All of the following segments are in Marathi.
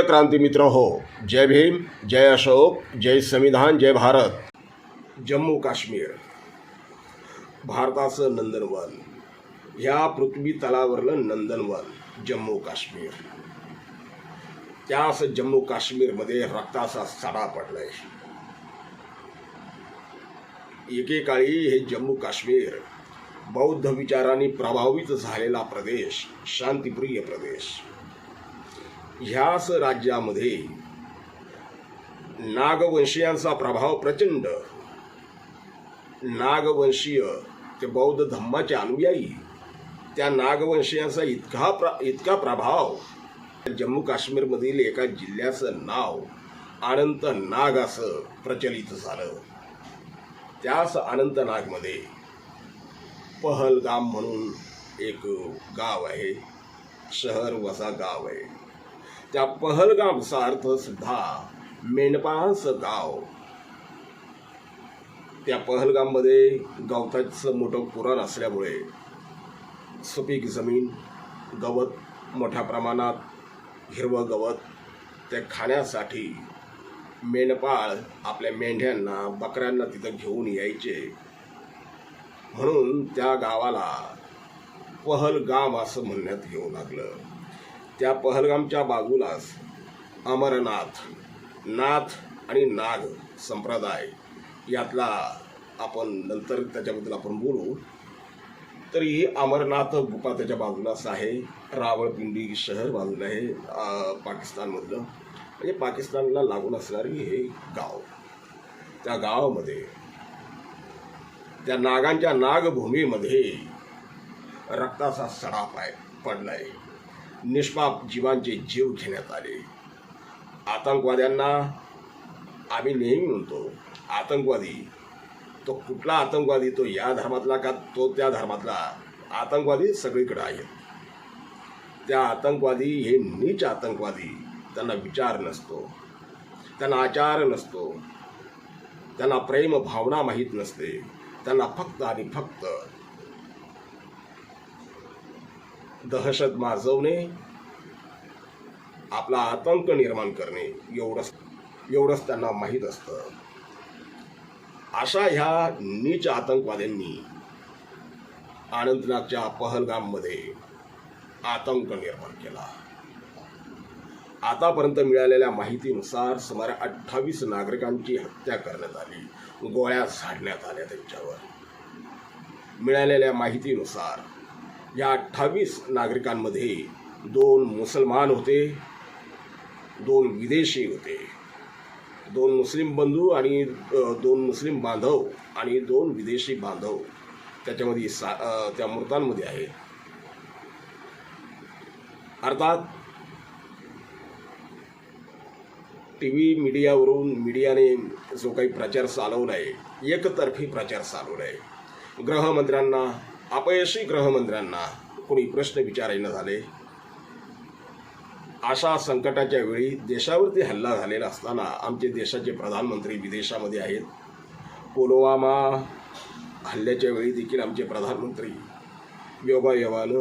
प्रिय क्रांती मित्र हो जय भीम जय अशोक जय संविधान जय भारत. जम्मू काश्मीर. भारताचं नंदनवन. ह्या पृथ्वी तलावरलं नंदनवन जम्मू काश्मीर. त्याच जम्मू काश्मीरमध्ये रक्ताचा सडा पडलाय. एकेकाळी हे जम्मू काश्मीर बौद्ध विचारांनी प्रभावित झालेला प्रदेश शांतिप्रिय प्रदेश. ह्याच राज्यामध्ये नागवंशीयांचा प्रभाव प्रचंड. नागवंशीय ते बौद्ध धम्माचे अनुयायी त्या नागवंशीयांचा इतका प्रा इतका प्रभाव. जम्मू काश्मीरमधील एका जिल्ह्याचं नाव अनंत नाग असं प्रचलित झालं. त्याच अनंतनागमध्ये पहलगाम म्हणून एक गाव आहे शहर वसा गाव आहे. त्या पहलगामचा अर्थ सुद्धा मेंढपास गाव. त्या पहलगाममध्ये गवताचं मोठं पुराण असल्यामुळे सुपीक जमीन गवत मोठ्या प्रमाणात हिरवं गवत ते खाण्यासाठी मेंढपाळ आपल्या मेंढ्यांना बकऱ्यांना तिथं घेऊन यायचे. म्हणून त्या गावाला पहलगाम असं म्हणण्यात येऊ लागलं. त्या पहलगामच्या बाजूलाच अमरनाथ नाथ आणि नाग संप्रदाय यातला आपण नंतर त्याच्याबद्दल आपण बोलू. तरी अमरनाथ गुफा त्याच्या बाजूलाच आहे. रावळपिंडी शहर बाजूला आहे पाकिस्तानमधलं. म्हणजे पाकिस्तानला लागून असणारी हे गाव. त्या गावामध्ये त्या नागांच्या नागभूमीमध्ये रक्ताचा सडा पाय आहे निष्पाप जीवांचे जीव घेण्यात आले. आतंकवाद्यांना आम्ही नेहमी म्हणतो आतंकवादी तो कुठला आतंकवादी तो या धर्मातला का तो त्या धर्मातला? आतंकवादी सगळीकडे आहेत. त्या आतंकवादी हे नीच आतंकवादी त्यांना विचार नसतो त्यांना आचार नसतो त्यांना प्रेम भावना माहीत नसते त्यांना फक्त आणि फक्त दहशत माजवणे आपला आतंक निर्माण करणे एवढंच एवढंच त्यांना माहीत असतं. अशा ह्या नीच आतंकवाद्यांनी अनंतनागच्या पहलगाममध्ये आतंक निर्माण केला. आतापर्यंत मिळालेल्या माहितीनुसार सुमारे अठ्ठावीस नागरिकांची हत्या करण्यात आली. गोळ्या झाडण्यात आल्या त्यांच्यावर. मिळालेल्या माहितीनुसार या अठ्ठावीस नागरिकांमध्ये दोन मुसलमान होते दोन विदेशी होते. दोन मुस्लिम बंधू आणि दोन मुस्लिम बांधव आणि दोन विदेशी बांधव त्याच्यामध्ये सा त्या मृतांमध्ये आहेत. अर्थात टी व्ही मीडियावरून मीडियाने जो काही प्रचार चालवला आहे एकतर्फी प्रचार चालवला आहे गृहमंत्र्यांना अपयशी गृहमंत्र्यांना कोणी प्रश्न विचारायला झाले. अशा संकटाच्या वेळी देशावरती हल्ला झालेला असताना आमचे देशाचे प्रधानमंत्री विदेशामध्ये आहेत. पुलवामा हल्ल्याच्या वेळी देखील आमचे प्रधानमंत्री योगायोगानं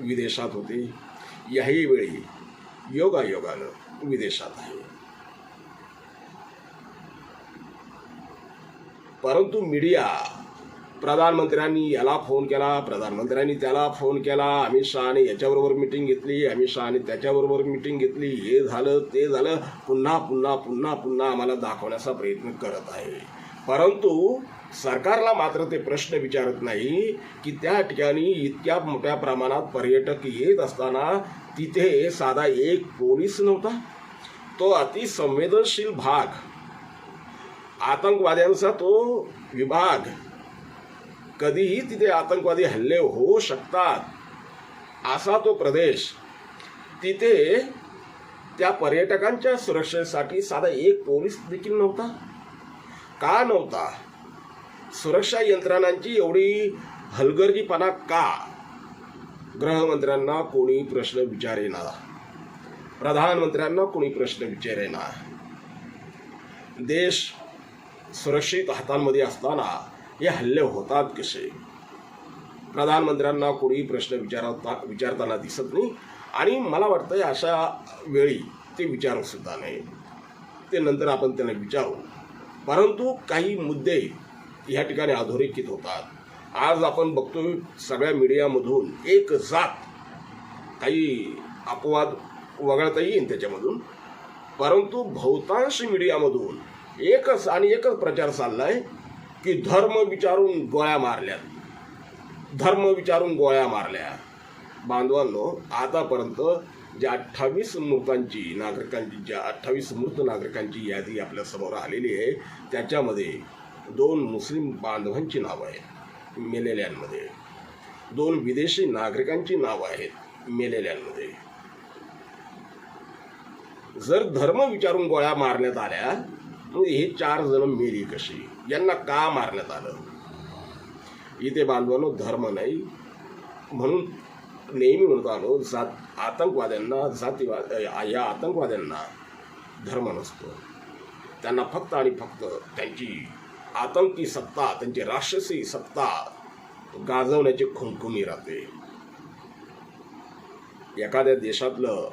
विदेशात होते. याही वेळी योगायोगानं विदेशात आहे. परंतु मीडिया प्रधानमंत्र्यांनी याला फोन केला प्रधानमंत्र्यांनी त्याला फोन केला. अमित शहाने याच्याबरोबर मिटिंग घेतली अमित शहाने त्याच्याबरोबर मिटिंग घेतली. हे झालं ते झालं. पुन्हा पुन्हा पुन्हा पुन्हा आम्हाला दाखवण्याचा प्रयत्न करत आहे. परंतु सरकारला मात्र ते प्रश्न विचारत नाही की त्या ठिकाणी इतक्या मोठ्या प्रमाणात पर्यटक येत असताना तिथे साधा एक पोलीस नव्हता? तो अतिसंवेदनशील भाग. आतंकवाद्यांचा तो विभाग कधीही तिथे आतंकवादी हल्ले होऊ शकतात. असा तो प्रदेश. तिथे त्या पर्यटकांच्या सुरक्षेसाठी साधा एक पोलीस देखील नव्हता? का नव्हता? सुरक्षा यंत्रणांची एवढी हलगर्जीपणा का? गृहमंत्र्यांना कोणी प्रश्न विचारेना? प्रधानमंत्र्यांना कोणी प्रश्न विचारेना? देश सुरक्षित हातांमध्ये असताना हे हल्ले होतात कसे? प्रधानमंत्र्यांना कोणी प्रश्न विचारता विचारताना दिसत नाही. आणि मला वाटतं अशा वेळी ते विचारसुद्धा नाही ते नंतर आपण त्यांना विचारू. परंतु काही मुद्दे या ठिकाणी अधोरेखित होतात. आज आपण बघतो सगळ्या मीडियामधून एक जात काही अपवाद वगळता येईल त्याच्यामधून. परंतु बहुतांश मीडियामधून एकच आणि एकच प्रचार चालला आहे की धर्म विचारून गोळ्या मारल्यात धर्म विचारून गोळ्या मारल्या. बांधवांनो आतापर्यंत ज्या अठ्ठावीस मृतांची नागरिकांची ज्या अठ्ठावीस मृत नागरिकांची यादी आपल्यासमोर आलेली आहे त्याच्यामध्ये दोन मुस्लिम बांधवांची नावं आहेत मेलेल्यांमध्ये. दोन विदेशी नागरिकांची नावं आहेत मेलेल्यांमध्ये. जर धर्म विचारून गोळ्या मारण्यात आल्या मग हे चार जण मेली कशी? यांना का मारण्यात आलं? इथे बांधवांनो धर्म नाही. म्हणून नेहमी म्हणतो आलो जात आतंकवाद्यांना जातीवाद या आतंकवाद्यांना धर्म नसतो. त्यांना फक्त आणि फक्त त्यांची आतंकी सत्ता त्यांची राक्षसी सत्ता गाजवण्याची खुमखुमी राहते. एखाद्या देशातलं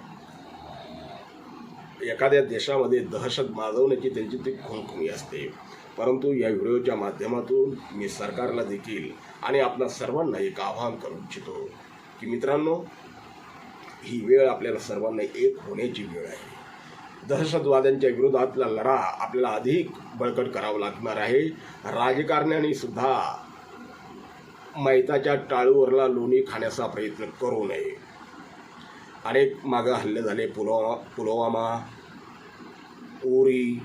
एखाद्या देशामध्ये दहशत माजवण्याची त्यांची ती खुमखुमी असते. परंतु या व्हिडिओच्या माध्यमातून मी सरकारला देखील आणि आपल्या सर्वांना एक आवाहन करू इच्छितो की मित्रांनो ही वेळ आपल्याला सर्वांना एक होण्याची वेळ आहे. दहशतवाद्यांच्या विरोधातला लढा आपल्याला अधिक बळकट करावा लागणार आहे. राजकारण्यांनी सुद्धा मैताच्या टाळूवरला लोणी खाण्याचा प्रयत्न करू नये. अनेक मागं हल्ले झाले. पुलवामा पुलवामा उरी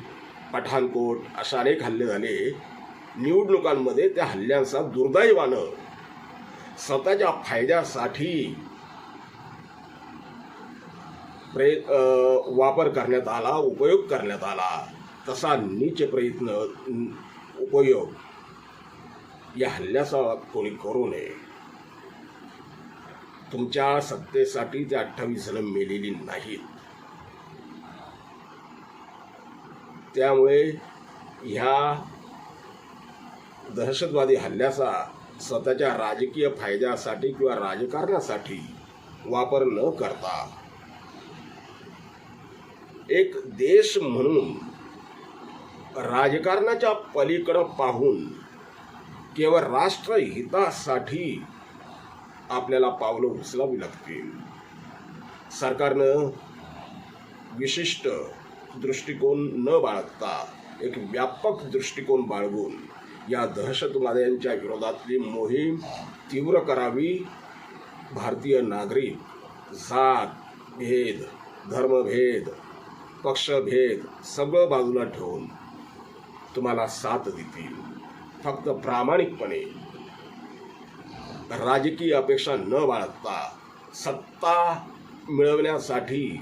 पठाणकोट अशा अनेक हल्ले झाले. निवडणुकांमध्ये त्या हल्ल्यांचा दुर्दैवानं स्वतःच्या फायद्यासाठी प्रय वापर करण्यात आला उपयोग करण्यात आला. तसा नीच प्रयत्न उपयोग या हल्ल्याचा कोणी करू नये. तुमच्या सत्तेसाठी ते अठ्ठावीस जण मेलेली नाहीत. त्यामुळे ह्या दहशतवादी हल्ल्याचा स्वतःच्या राजकीय फायद्यासाठी किंवा राजकारणासाठी वापर न करता एक देश म्हणून राजकारणाच्या पलीकडं पाहून केवळ राष्ट्रहितासाठी आपल्याला पावलं उचलावी लागतील. सरकारनं विशिष्ट दृष्टिकोन न बाळगता एक व्यापक दृष्टिकोन बाळगून या दहशतवाद्यांच्या विरोधातली मोहीम तीव्र करावी. भारतीय नागरिक जात भेद धर्मभेद पक्षभेद सगळं बाजूला ठेवून तुम्हाला साथ देतील. फक्त प्रामाणिकपणे राजकीय अपेक्षा न बाळगता सत्ता मिळवण्यासाठी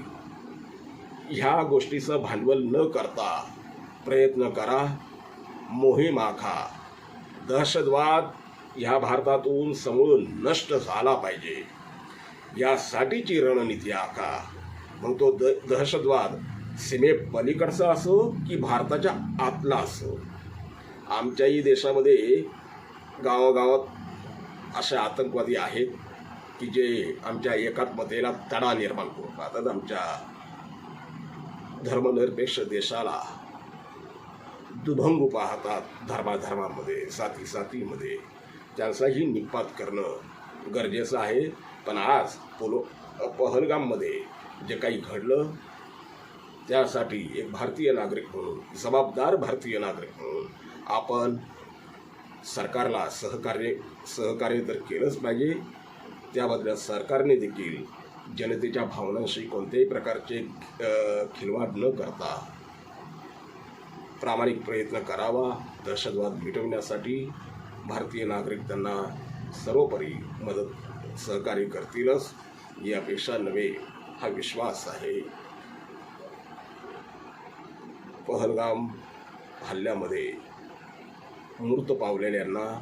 ह्या गोष्टीचं भांडवल न करता प्रयत्न करा मोहीम आखा. दहशतवाद ह्या भारतातून समूळ नष्ट झाला पाहिजे. यासाठीची रणनीती आखा. मग तो द दहशतवाद सीमेपलीकडचा असो की भारताच्या आतला असो? आमच्याही देशामध्ये गावागावात असे आतंकवादी आहेत की जे आमच्या एकात्मतेला तडा निर्माण करून राहतात आमच्या धर्मनिरपेक्ष देशाला दुभंगू पाहतात धर्माधर्मामध्ये साथी साथीमध्ये त्यांचाही निपात करणं गरजेचं आहे. पण आज पोलो पहलगाममध्ये जे काही घडलं त्यासाठी एक भारतीय नागरिक म्हणून जबाबदार भारतीय नागरिक म्हणून आपण सरकारला सहकार्य सहकार्य तर केलंच पाहिजे. त्याबद्दल सरकारने देखील जनतेच्या भावनांशी कोणत्याही प्रकारचे खिलवाड न करता प्रामाणिक प्रयत्न करावा दहशतवाद मिटवण्यासाठी भारतीय नागरिक त्यांना सर्वोपरी मदत सहकार्य करतीलच ही अपेक्षा नव्हे हा विश्वास आहे. पहलगाम हल्ल्यामध्ये मृत पावलेल्यांना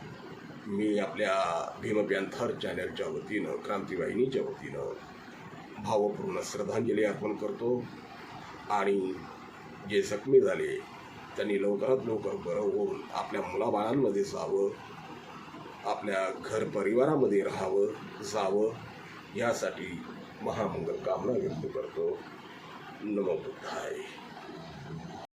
मी आपल्या भीमप्यांथर चॅनलच्या वतीनं क्रांतीवाहिनीच्या वतीनं भावपूर्ण श्रद्धांजली अर्पण करतो. आणि जे जखमी झाले त्यांनी लवकरात लवकर बरं होऊन आपल्या मुलाबाळांमध्ये जावं आपल्या घर परिवारामध्ये राहावं जावं यासाठी महामंगल कामना व्यक्त करतो. नमो बुद्धाय.